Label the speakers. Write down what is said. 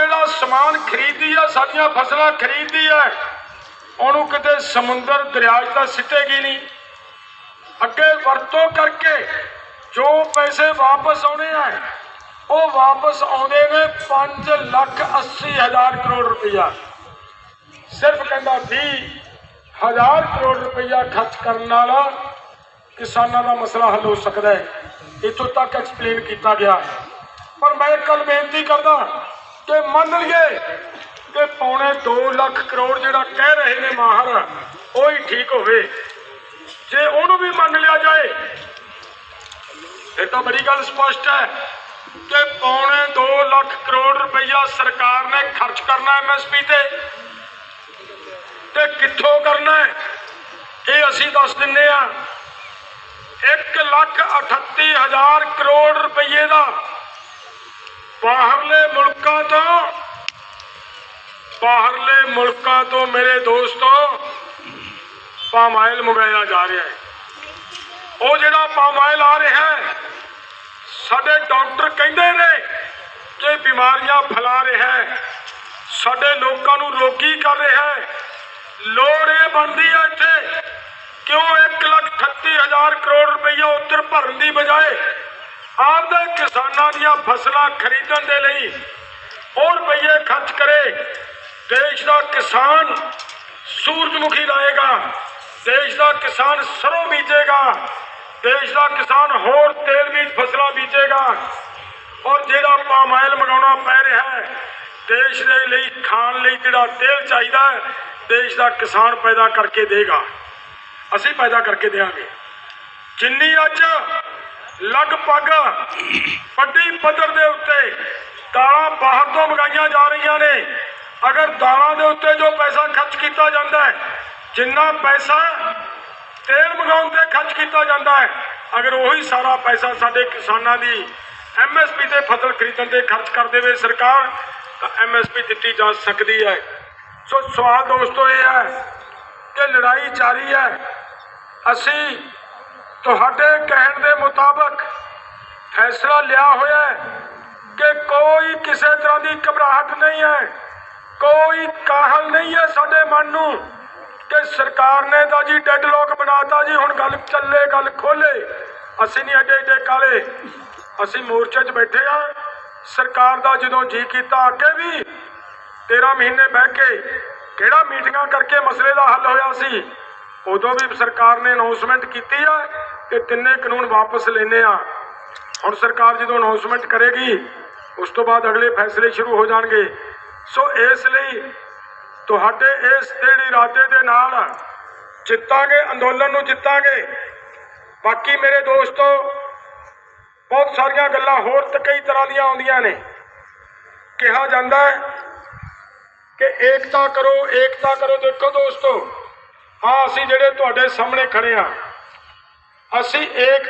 Speaker 1: ਜਿਹੜਾ ਸਮਾਨ ਖਰੀਦੀ ਆ, ਸਾਡੀਆਂ ਫਸਲਾਂ ਖਰੀਦੀ ਆ। ਉਹਨੂੰ ਕਿਤੇ ਸਮੁੰਦਰ, ਦਰਿਆ 'ਚ ਤਾਂ ਸਿੱਟੇਗੀ ਨਹੀਂ। ਅੱਗੇ ਵਰਤੋਂ ਕਰਕੇ ਜੋ ਪੈਸੇ ਵਾਪਸ ਆਉਣੇ ਆ, ਉਹ ਵਾਪਸ ਆਉਂਦੇ ਨੇ 5 ਲੱਖ 80 ਹਜ਼ਾਰ ਕਰੋੜ ਰੁਪਇਆ ਸਿਰਫ ਕਹਿੰਦਾ 20 ਹਜ਼ਾਰ ਕਰੋੜ ਰੁਪਇਆ ਖਰਚ ਕਰਨ ਨਾਲ ਕਿਸਾਨਾਂ ਦਾ ਮਸਲਾ ਹੱਲ ਹੋ ਸਕਦਾ ਹੈ। ਇਥੋਂ ਤੱਕ ਐਕਸਪਲੇਨ ਕੀਤਾ ਗਿਆ। ਪਰ ਮੈਂ ਕੱਲ ਬੇਨਤੀ ਕਰਦਾ ਕਿ ਮੰਨ ਲਈਏ ਕਿ ਪੌਣੇ 2 ਲੱਖ ਕਰੋੜ ਜਿਹੜਾ ਕਹਿ ਰਹੇ ਨੇ ਮਾਹਰ, ਉਹ ਹੀ ਠੀਕ ਹੋਵੇ। ਜੇ ਉਹਨੂੰ ਵੀ ਮੰਨ ਲਿਆ ਜਾਏ, ਇਹ ਤਾਂ ਬੜੀ ਗੱਲ ਸਪਸ਼ਟ ਹੈ ਕਿ ਪੌਣੇ 2 ਲੱਖ ਕਰੋੜ ਰੁਪਈਆ ਸਰਕਾਰ ਨੇ ਖਰਚ ਕਰਨਾ ਐਮਐਸਪੀ ਤੇ। ਤੇ ਕਿੱਥੋਂ ਕਰਨਾ ਹੈ? ਇਹ ਅਸੀਂ ਦੱਸ ਦਿੰਨੇ ਆ। 1 ਲੱਖ 38 ਹਜ਼ਾਰ ਕਰੋੜ ਰੁਪਈਏ ਦਾ ਬਾਹਰਲੇ ਮੁਲਕਾਂ ਤੋਂ, ਬਾਹਰਲੇ ਮੁਲਕਾਂ ਤੋਂ ਮੇਰੇ ਦੋਸਤੋ ਪਾਮਾਇਲ ਮੰਗਾਇਆ ਜਾ ਰਿਹਾ ਹੈ। ਉਹ ਜਿਹੜਾ ਪਾਮਾਇਲ ਆ ਰਿਹਾ ਹੈ, ਸਾਡੇ ਡਾਕਟਰ ਕਹਿੰਦੇ ਨੇ ਕਿ ਬਿਮਾਰੀਆਂ ਫੈਲਾ ਰਿਹਾ ਹੈ। ਸਾਡੇ ਲੋਕਾਂ ਨੂੰ ਰੋਗੀ ਕਰ ਰਿਹਾ ਹੈ। ਲੋੜ ਇਹ ਬਣਦੀ ਹੈ ਇੱਥੇ, ਕਿਉਂ 1 ਲੱਖ 38 ਹਜ਼ਾਰ ਕਰੋੜ ਰੁਪਈਆ ਉੱਧਰ ਭਰਨ ਦੀ ਬਜਾਏ ਆਪਦੇ ਕਿਸਾਨਾਂ ਦੀਆਂ ਫਸਲਾਂ ਖਰੀਦਣ ਦੇ ਲਈ ਉਹ ਰੁਪਈਏ ਖਰਚ ਕਰੇ, ਦੇਸ਼ ਦਾ ਕਿਸਾਨ ਸੂਰਜਮੁਖੀ ਲਾਏਗਾ, ਦੇਸ਼ ਦਾ ਕਿਸਾਨ ਸਰੋਂ ਬੀਜੇਗਾ, ਦੇਸ਼ ਦਾ ਕਿਸਾਨ ਹੋਰ ਤੇਲ ਬੀਜ ਫਸਲਾਂ ਬੀਜੇਗਾ। ਔਰ ਜਿਹੜਾ ਪਾਮਾਇਲ ਮੰਗਾਉਣਾ ਪੈ ਰਿਹਾ ਹੈ, ਦੇਸ਼ ਦੇ ਲਈ, ਖਾਣ ਲਈ ਜਿਹੜਾ ਤੇਲ ਚਾਹੀਦਾ ਹੈ, ਦੇਸ਼ ਦਾ ਕਿਸਾਨ ਪੈਦਾ ਕਰਕੇ ਦੇਗਾ। ਅਸੀਂ ਪੈਦਾ ਕਰਕੇ ਦੇਵਾਂਗੇ। ਜਿੰਨੀ ਅੱਜ ਲਗਭਗ ਵੱਡੀ ਪੱਧਰ ਦੇ ਉੱਤੇ ਦਾਲਾਂ ਬਾਹਰ ਤੋਂ ਮੰਗਾਈਆਂ ਜਾ ਰਹੀਆਂ ਨੇ। ਅਗਰ ਦਾਲਾਂ ਦੇ ਉੱਤੇ ਜੋ ਪੈਸਾ ਖਰਚ ਕੀਤਾ ਜਾਂਦਾ ਹੈ, ਜਿੰਨਾ ਪੈਸਾ ਤੇਲ ਮੰਗਾਉਣ ਤੇ ਖਰਚ ਕੀਤਾ ਜਾਂਦਾ ਹੈ, ਅਗਰ ਉਹੀ ਸਾਰਾ ਪੈਸਾ ਸਾਡੇ ਕਿਸਾਨਾਂ ਦੀ ਐਮਐਸਪੀ ਤੇ ਫਸਲ ਖਰੀਦਣ ਤੇ ਖਰਚ ਕਰ ਦੇਵੇ ਸਰਕਾਰ, ਤਾਂ ਐਮਐਸਪੀ ਦਿੱਤੀ ਜਾ ਸਕਦੀ ਹੈ। ਸੋ ਸਵਾਲ ਦੋਸਤੋ ਇਹ ਹੈ ਕਿ ਲੜਾਈ ਜਾਰੀ ਹੈ। ਅਸੀਂ ਤੁਹਾਡੇ ਕਹਿਣ ਦੇ ਮੁਤਾਬਕ ਫੈਸਲਾ ਲਿਆ ਹੋਇਆ ਹੈ ਕਿ ਕੋਈ ਕਿਸੇ ਤਰ੍ਹਾਂ ਦੀ ਘਬਰਾਹਟ ਨਹੀਂ ਹੈ। ਕੋਈ ਕਾਹਲ ਨਹੀਂ ਹੈ ਸਾਡੇ ਮਨ ਨੂੰ ਕਿ ਸਰਕਾਰ ਨੇ ਤਾਂ ਜੀ ਡੈਡਲੌਕ ਬਣਾਤਾ ਜੀ, ਹੁਣ ਗੱਲ ਚੱਲੇ, ਗੱਲ ਖੋਲੇ। ਅਸੀਂ ਨਹੀਂ ਅੱਡੇ ਅੱਡੇ ਕਾਲੇ। ਅਸੀਂ ਮੋਰਚੇ 'ਚ ਬੈਠੇ ਆ ਸਰਕਾਰ ਦਾ ਜਦੋਂ ਜੀ ਕੀਤਾ ਅੱਗੇ ਵੀ 13 ਮਹੀਨੇ ਬਹਿ ਕੇ ਕਿਹੜਾ ਮੀਟਿੰਗਾਂ ਕਰਕੇ ਮਸਲੇ ਦਾ ਹੱਲ ਹੋਇਆ ਸੀ? ਉਦੋਂ ਵੀ ਸਰਕਾਰ ਨੇ ਅਨਾਉਂਸਮੈਂਟ ਕੀਤੀ ਆ ਕਿ ਤਿੰਨੇ ਕਾਨੂੰਨ ਵਾਪਸ ਲੈਨੇ ਆ। ਹੁਣ ਸਰਕਾਰ ਜਦੋਂ ਅਨਾਉਂਸਮੈਂਟ ਕਰੇਗੀ, ਉਸ ਤੋਂ ਬਾਅਦ ਅਗਲੇ ਫੈਸਲੇ ਸ਼ੁਰੂ ਹੋ ਜਾਣਗੇ। ਸੋ ਇਸ ਲਈ ਤੁਹਾਡੇ ਇਸ ਜਿਹੜੇ ਇਰਾਦੇ ਦੇ ਨਾਲ ਜਿੱਤਾਂਗੇ, ਅੰਦੋਲਨ ਨੂੰ ਜਿੱਤਾਂਗੇ। ਬਾਕੀ ਮੇਰੇ ਦੋਸਤੋ, ਬਹੁਤ ਸਾਰੀਆਂ ਗੱਲਾਂ ਹੋਰ ਤੇ ਕਈ ਤਰ੍ਹਾਂ ਦੀਆਂ ਆਉਂਦੀਆਂ ਨੇ। ਕਿਹਾ ਜਾਂਦਾ ਹੈ ਕਿ ਏਕਤਾ ਕਰੋ ਏਕਤਾ ਕਰੋ। ਦੇਖੋ ਦੋਸਤੋ, ਹਾਂ, ਅਸੀਂ ਜਿਹੜੇ ਤੁਹਾਡੇ ਸਾਹਮਣੇ ਖੜੇ ਆ ਅਸੀਂ ਏਕਤਾ